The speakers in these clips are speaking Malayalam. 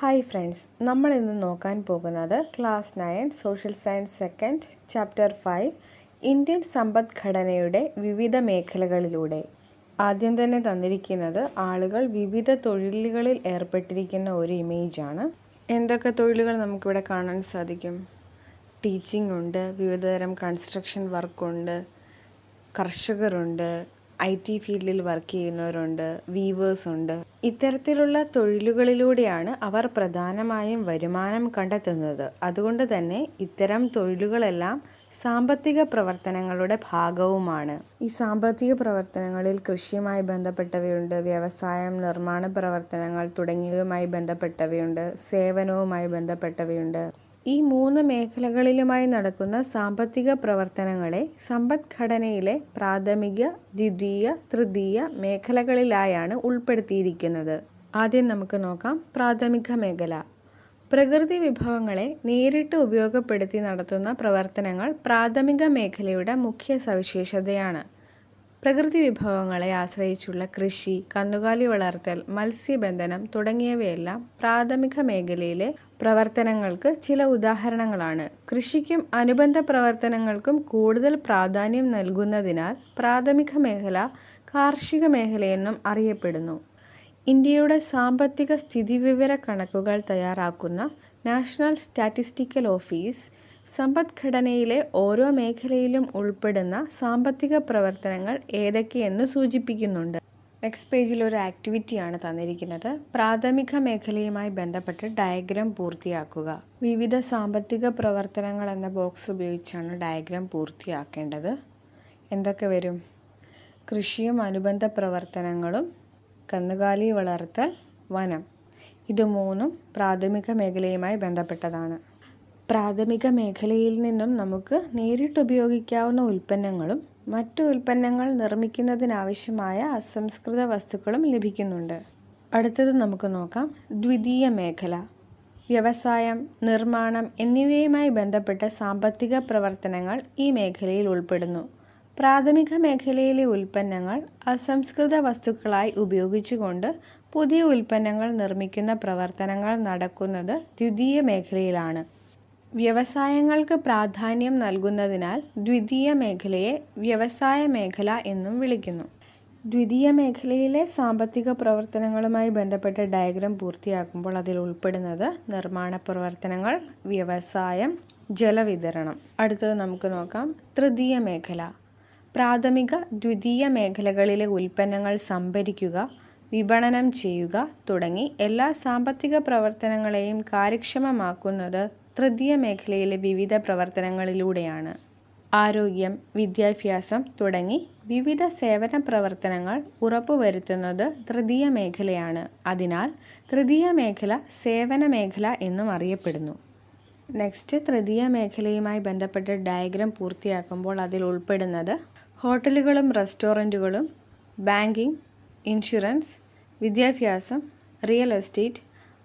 ഹായ് ഫ്രണ്ട്സ് നമ്മൾ ഇന്ന് നോക്കാൻ പോകുന്നത് class nine social science second chapter five Indian സമ്പദ്ഘടനയുടെ വിവിധ മേഖലകളിലൂടെ. ആദ്യം തന്നെ തന്നിരിക്കുന്നത് ആളുകൾ വിവിധ തൊഴിലുകളിൽ ഏർപ്പെട്ടിരിക്കുന്ന ഒരു ഇമേജാണ് എന്തൊക്കെ തൊഴിലുകൾ നമുക്കിവിടെ കാണാൻ സാധിക്കും? ടീച്ചിങ് ഉണ്ട് വിവിധതരം കൺസ്ട്രക്ഷൻ വർക്കുണ്ട് കർഷകരുണ്ട് ഐ ടി ഫീൽഡിൽ വർക്ക് ചെയ്യുന്നവരുണ്ട് വീവേഴ്സ് ഉണ്ട്. ഇത്തരത്തിലുള്ള തൊഴിലുകളിലൂടെയാണ് അവർ പ്രധാനമായും വരുമാനം കണ്ടെത്തുന്നത്. അതുകൊണ്ട് തന്നെ ഇത്തരം തൊഴിലുകളെല്ലാം സാമ്പത്തിക പ്രവർത്തനങ്ങളുടെ ഭാഗവുമാണ്. ഈ സാമ്പത്തിക പ്രവർത്തനങ്ങളിൽ കൃഷിയുമായി ബന്ധപ്പെട്ടവയുണ്ട് വ്യവസായം നിർമ്മാണ പ്രവർത്തനങ്ങൾ തുടങ്ങിയവയുമായി ബന്ധപ്പെട്ടവയുണ്ട് സേവനവുമായി ബന്ധപ്പെട്ടവയുണ്ട്. ഈ മൂന്ന് മേഖലകളിലുമായി നടക്കുന്ന സാമ്പത്തിക പ്രവർത്തനങ്ങളെ സമ്പദ്ഘടനയിലെ പ്രാഥമിക ദ്വിതീയ തൃതീയ മേഖലകളിലായാണ് ഉൾപ്പെടുത്തിയിരിക്കുന്നത്. ആദ്യം നമുക്ക് നോക്കാം പ്രാഥമിക മേഖല. പ്രകൃതി വിഭവങ്ങളെ നേരിട്ട് ഉപയോഗപ്പെടുത്തി നടത്തുന്ന പ്രവർത്തനങ്ങൾ പ്രാഥമിക മേഖലയുടെ മുഖ്യ സവിശേഷതയാണ്. പ്രകൃതി വിഭവങ്ങളെ ആശ്രയിച്ചുള്ള കൃഷി കന്നുകാലി വളർത്തൽ മത്സ്യബന്ധനം തുടങ്ങിയവയെല്ലാം പ്രാഥമിക മേഖലയിലെ പ്രവർത്തനങ്ങൾക്ക് ചില ഉദാഹരണങ്ങളാണ്. കൃഷിക്കും അനുബന്ധ പ്രവർത്തനങ്ങൾക്കും കൂടുതൽ പ്രാധാന്യം നൽകുന്നതിനാൽ പ്രാഥമിക മേഖല കാർഷിക മേഖലയെന്നും അറിയപ്പെടുന്നു. ഇന്ത്യയുടെ സാമ്പത്തിക സ്ഥിതിവിവര കണക്കുകൾ തയ്യാറാക്കുന്ന നാഷണൽ സ്റ്റാറ്റിസ്റ്റിക്കൽ ഓഫീസ് സമ്പദ്ഘടനയിലെ ഓരോ മേഖലയിലും ഉൾപ്പെടുന്ന സാമ്പത്തിക പ്രവർത്തനങ്ങൾ ഏതൊക്കെയെന്ന് സൂചിപ്പിക്കുന്നുണ്ട്. നെക്സ്റ്റ് പേജിൽ ഒരു ആക്ടിവിറ്റിയാണ് തന്നിരിക്കുന്നത്. പ്രാഥമിക മേഖലയുമായി ബന്ധപ്പെട്ട് ഡയഗ്രാം പൂർത്തിയാക്കുക. വിവിധ സാമ്പത്തിക പ്രവർത്തനങ്ങൾ എന്ന ബോക്സ് ഉപയോഗിച്ചാണ് ഡയഗ്രാം പൂർത്തിയാക്കേണ്ടത്. എന്തൊക്കെ വരും? കൃഷിയും അനുബന്ധ പ്രവർത്തനങ്ങളും കന്നുകാലി വളർത്തൽ വനം. ഇത് മൂന്നും പ്രാഥമിക മേഖലയുമായി ബന്ധപ്പെട്ടതാണ്. പ്രാഥമിക മേഖലയിൽ നിന്നും നമുക്ക് നേരിട്ട് ഉപയോഗിക്കാവുന്ന ഉൽപ്പന്നങ്ങളും മറ്റു ഉൽപ്പന്നങ്ങൾ നിർമ്മിക്കുന്നതിനാവശ്യമായ അസംസ്കൃത വസ്തുക്കളും ലഭിക്കുന്നുണ്ട്. അടുത്തത് നമുക്ക് നോക്കാം. ദ്വിതീയ മേഖല. വ്യവസായം നിർമ്മാണം എന്നിവയുമായി ബന്ധപ്പെട്ട സാമ്പത്തിക പ്രവർത്തനങ്ങൾ ഈ മേഖലയിൽ ഉൾപ്പെടുന്നു. പ്രാഥമിക മേഖലയിലെ ഉൽപ്പന്നങ്ങൾ അസംസ്കൃത വസ്തുക്കളായി ഉപയോഗിച്ചുകൊണ്ട് പുതിയ ഉൽപ്പന്നങ്ങൾ നിർമ്മിക്കുന്ന പ്രവർത്തനങ്ങൾ നടക്കുന്നത് ദ്വിതീയ മേഖലയിലാണ്. വ്യവസായങ്ങൾക്ക് പ്രാധാന്യം നൽകുന്നതിനാൽ ദ്വിതീയ മേഖലയെ വ്യവസായ മേഖല എന്നും വിളിക്കുന്നു. ദ്വിതീയ മേഖലയിലെ സാമ്പത്തിക പ്രവർത്തനങ്ങളുമായി ബന്ധപ്പെട്ട ഡയഗ്രം പൂർത്തിയാക്കുമ്പോൾ അതിൽ ഉൾപ്പെടുന്നത് നിർമ്മാണ പ്രവർത്തനങ്ങൾ വ്യവസായം ജലവിതരണം. അടുത്തത് നമുക്ക് നോക്കാം. തൃതീയ മേഖല. പ്രാഥമിക ദ്വിതീയ മേഖലകളിലെ ഉൽപ്പന്നങ്ങൾ സംഭരിക്കുക വിപണനം ചെയ്യുക തുടങ്ങി എല്ലാ സാമ്പത്തിക പ്രവർത്തനങ്ങളെയും കാര്യക്ഷമമാക്കുന്നത് തൃതീയ മേഖലയിലെ വിവിധ പ്രവർത്തനങ്ങളിലൂടെയാണ് ആരോഗ്യം വിദ്യാഭ്യാസം തുടങ്ങി വിവിധ സേവന പ്രവർത്തനങ്ങൾ ഉറപ്പുവരുത്തുന്നത് തൃതീയ മേഖലയാണ്. അതിനാൽ തൃതീയ മേഖല സേവന മേഖല എന്നും അറിയപ്പെടുന്നു. നെക്സ്റ്റ് തൃതീയ മേഖലയുമായി ബന്ധപ്പെട്ട ഡയഗ്രാം പൂർത്തിയാക്കുമ്പോൾ അതിൽ ഉൾപ്പെടുന്നത് ഹോട്ടലുകളും റെസ്റ്റോറന്റുകളും ബാങ്കിംഗ് ഇൻഷുറൻസ് വിദ്യാഭ്യാസം റിയൽ എസ്റ്റേറ്റ്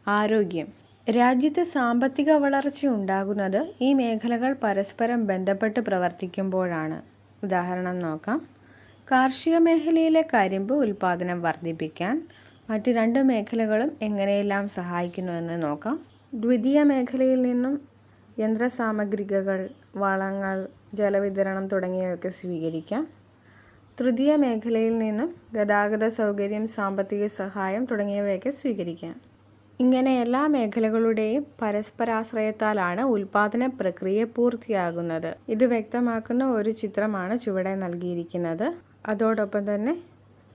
ആരോഗ്യം. രാജ്യത്ത് സാമ്പത്തിക വളർച്ച ഉണ്ടാകുന്നത് ഈ മേഖലകൾ പരസ്പരം ബന്ധപ്പെട്ട് പ്രവർത്തിക്കുമ്പോഴാണ്. ഉദാഹരണം നോക്കാം. കാർഷിക മേഖലയിലെ കരിമ്പ് ഉൽപ്പാദനം വർദ്ധിപ്പിക്കാൻ മറ്റ് രണ്ട് മേഖലകളും എങ്ങനെയെല്ലാം സഹായിക്കുന്നുവെന്ന് നോക്കാം. ദ്വിതീയ മേഖലയിൽ നിന്നും യന്ത്രസാമഗ്രികൾ വളങ്ങൾ ജലവിതരണം തുടങ്ങിയവയൊക്കെ സ്വീകരിക്കാം. തൃതീയ മേഖലയിൽ നിന്നും ഗതാഗത സൗകര്യം സാമ്പത്തിക സഹായം തുടങ്ങിയവയൊക്കെ സ്വീകരിക്കാം. ഇങ്ങനെ എല്ലാ മേഖലകളുടെയും പരസ്പരാശ്രയത്താലാണ് ഉൽപാദന പ്രക്രിയ പൂർത്തിയാകുന്നത്. ഇത് വ്യക്തമാക്കുന്ന ഒരു ചിത്രമാണ് ചുവടെ നൽകിയിരിക്കുന്നത്. അതോടൊപ്പം തന്നെ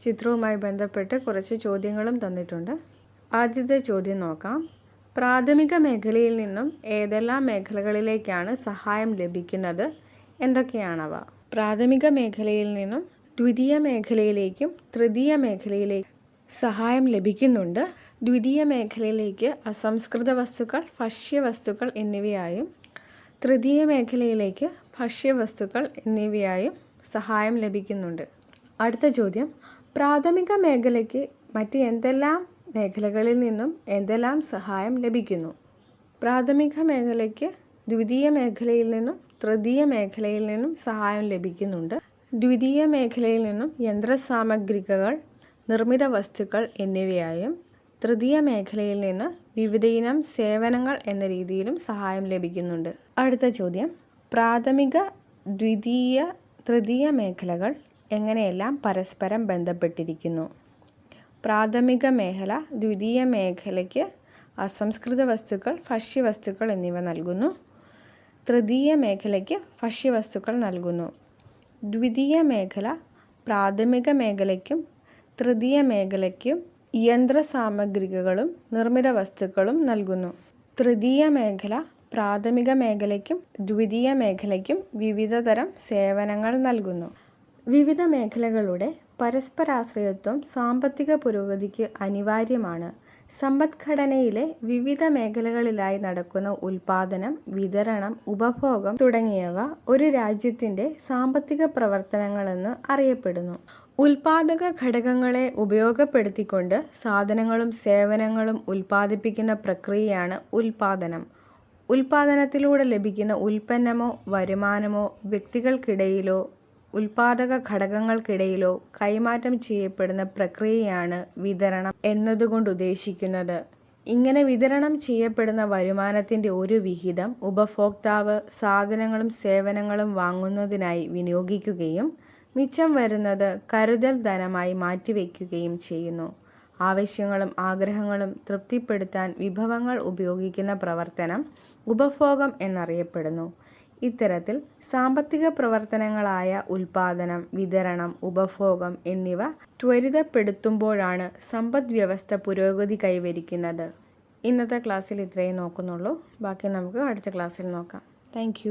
ചിത്രവുമായി ബന്ധപ്പെട്ട് കുറച്ച് ചോദ്യങ്ങളും തന്നിട്ടുണ്ട്. ആദ്യത്തെ ചോദ്യം നോക്കാം. പ്രാഥമിക മേഖലയിൽ നിന്നും ഏതെല്ലാം മേഖലകളിലേക്കാണ് സഹായം ലഭിക്കുന്നത്? എന്തൊക്കെയാണവ? പ്രാഥമിക മേഖലയിൽ നിന്നും ദ്വിതീയ മേഖലയിലേക്കും തൃതീയ മേഖലയിലേക്കും സഹായം ലഭിക്കുന്നുണ്ട്. ദ്വിതീയ മേഖലയിലേക്ക് അസംസ്കൃത വസ്തുക്കൾ ഭക്ഷ്യവസ്തുക്കൾ എന്നിവയായും തൃതീയ മേഖലയിലേക്ക് ഭക്ഷ്യവസ്തുക്കൾ എന്നിവയായും സഹായം ലഭിക്കുന്നുണ്ട്. അടുത്ത ചോദ്യം. പ്രാഥമിക മേഖലയ്ക്ക് മറ്റ് എന്തെല്ലാം മേഖലകളിൽ നിന്നും എന്തെല്ലാം സഹായം ലഭിക്കുന്നു? പ്രാഥമിക മേഖലയ്ക്ക് ദ്വിതീയ മേഖലയിൽ നിന്നും തൃതീയ മേഖലയിൽ നിന്നും സഹായം ലഭിക്കുന്നുണ്ട്. ദ്വിതീയ മേഖലയിൽ നിന്നും യന്ത്രസാമഗ്രികൾ നിർമ്മിത വസ്തുക്കൾ എന്നിവയായും തൃതീയ മേഖലയിൽ നിന്ന് വിവിധയിനം സേവനങ്ങൾ എന്ന രീതിയിലും സഹായം ലഭിക്കുന്നുണ്ട്. അടുത്ത ചോദ്യം. പ്രാഥമിക ദ്വിതീയ തൃതീയ മേഖലകൾ എങ്ങനെയെല്ലാം പരസ്പരം ബന്ധപ്പെട്ടിരിക്കുന്നു? പ്രാഥമിക മേഖല ദ്വിതീയ മേഖലയ്ക്ക് അസംസ്കൃത വസ്തുക്കൾ ഭക്ഷ്യവസ്തുക്കൾ എന്നിവ നൽകുന്നു. തൃതീയ മേഖലയ്ക്ക് ഭക്ഷ്യവസ്തുക്കൾ നൽകുന്നു. ദ്വിതീയ മേഖല പ്രാഥമിക മേഖലയ്ക്കും തൃതീയ മേഖലയ്ക്കും യന്ത്രസാമഗ്രികളും നിർമ്മിത വസ്തുക്കളും നൽകുന്നു. തൃതീയ മേഖല പ്രാഥമിക മേഖലയ്ക്കും ദ്വിതീയ മേഖലയ്ക്കും വിവിധതരം സേവനങ്ങൾ നൽകുന്നു. വിവിധ മേഖലകളുടെ പരസ്പരാശ്രയത്വം സാമ്പത്തിക പുരോഗതിക്ക് അനിവാര്യമാണ്. സമ്പദ്ഘടനയിലെ വിവിധ മേഖലകളിലായി നടക്കുന്ന ഉൽപാദനം വിതരണം ഉപഭോഗം തുടങ്ങിയവ ഒരു രാജ്യത്തിന്റെ സാമ്പത്തിക പ്രവർത്തനങ്ങളെന്ന് അറിയപ്പെടുന്നു. ഉൽപാദക ഘടകങ്ങളെ ഉപയോഗപ്പെടുത്തിക്കൊണ്ട് സാധനങ്ങളും സേവനങ്ങളും ഉൽപ്പാദിപ്പിക്കുന്ന പ്രക്രിയയാണ് ഉൽപാദനം. ഉൽപാദനത്തിലൂടെ ലഭിക്കുന്ന ഉൽപ്പന്നമോ വരുമാനമോ വ്യക്തികൾക്കിടയിലോ ഉൽപാദക ഘടകങ്ങൾക്കിടയിലോ കൈമാറ്റം ചെയ്യപ്പെടുന്ന പ്രക്രിയയാണ് വിതരണം എന്നതുകൊണ്ട് ഉദ്ദേശിക്കുന്നത്. ഇങ്ങനെ വിതരണം ചെയ്യപ്പെടുന്ന വരുമാനത്തിന്റെ ഒരു വിഹിതം ഉപഭോക്താവ് സാധനങ്ങളും സേവനങ്ങളും വാങ്ങുന്നതിനായി വിനിയോഗിക്കുകയും മിച്ചം വരുന്നത് കരുതൽ ധനമായി മാറ്റിവെക്കുകയും ചെയ്യുന്നു. ആവശ്യങ്ങളും ആഗ്രഹങ്ങളും തൃപ്തിപ്പെടുത്താൻ വിഭവങ്ങൾ ഉപയോഗിക്കുന്ന പ്രവർത്തനം ഉപഭോഗം എന്നറിയപ്പെടുന്നു. ഇത്തരത്തിൽ സാമ്പത്തിക പ്രവർത്തനങ്ങളായ ഉൽപാദനം വിതരണം ഉപഭോഗം എന്നിവ ത്വരിതപ്പെടുത്തുമ്പോഴാണ് സമ്പദ് വ്യവസ്ഥ പുരോഗതി കൈവരിക്കുന്നത്. ഇന്നത്തെ ക്ലാസ്സിൽ ഇത്രയും നോക്കുന്നുള്ളൂ. ബാക്കി നമുക്ക് അടുത്ത ക്ലാസ്സിൽ നോക്കാം. താങ്ക്